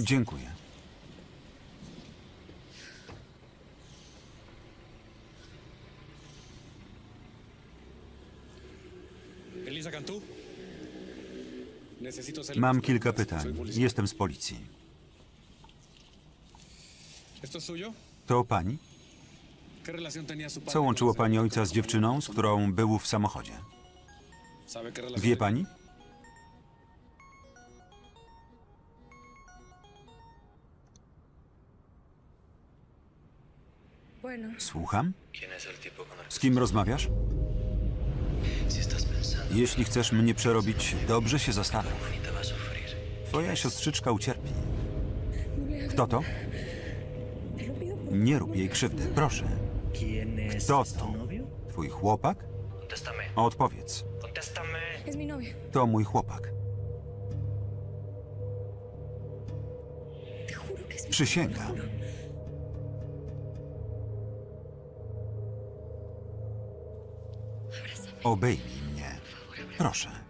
Dziękuję. Mam kilka pytań. Jestem z policji. To pani? ¿Qué relación tenía su padre Co łączyło pani ojca z dziewczyną, z którą był w samochodzie? ¿Sabe qué relación Wie pani? Słucham? ¿Quién es el tipo con el Z kim rozmawiasz? Jeśli chcesz mnie przerobić, dobrze się zastanów. Twoja siostrzyczka ucierpi. Kto to? Nie rób jej krzywdy, proszę. ¿Quién es Kto to? Twój chłopak? Odpowiedz. To mój chłopak. Przysięgam. Obejmij mnie. Proszę.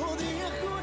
podría jugar.